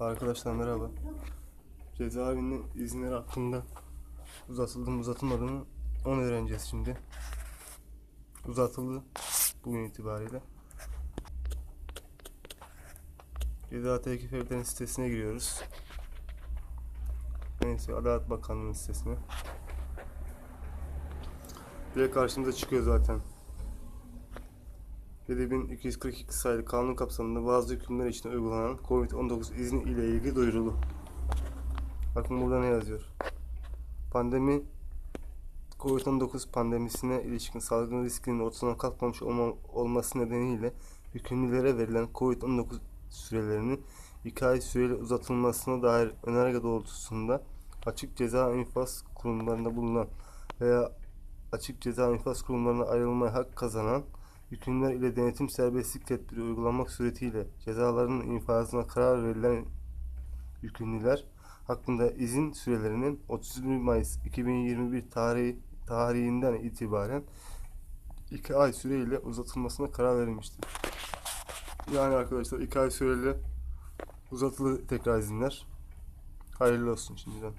Arkadaşlar merhaba. Cezaevinin izinleri hakkında uzatıldı mı uzatılmadı mı onu öğreneceğiz şimdi. Uzatıldı bugün itibariyle. Ceza Teklif Evlerinin sitesine giriyoruz. Neyse Adalet Bakanlığı'nın sitesine. Direkt karşımıza çıkıyor zaten. 7242 sayılı kanun kapsamında bazı hükümler için uygulanan COVID-19 izni ile ilgili duyurulu. Bakın burada ne yazıyor. Pandemi COVID-19 pandemisine ilişkin salgın riskinin ortadan kalkmamış olma, olması nedeniyle hükümlülere verilen COVID-19 sürelerinin 2 ay süreli uzatılmasına dair önerge doğrultusunda açık ceza infaz kurumlarında bulunan veya açık ceza infaz kurumlarına ayrılmaya hak kazanan hükümler ile denetim serbestlik tedbiri uygulamak suretiyle cezalarının infazına karar verilen yükümlüler hakkında izin sürelerinin 31 Mayıs 2021 tarihi, tarihinden itibaren 2 ay süreyle uzatılmasına karar verilmiştir. Yani arkadaşlar 2 ay süreyle uzatılı tekrar izinler. Hayırlı olsun şimdiden.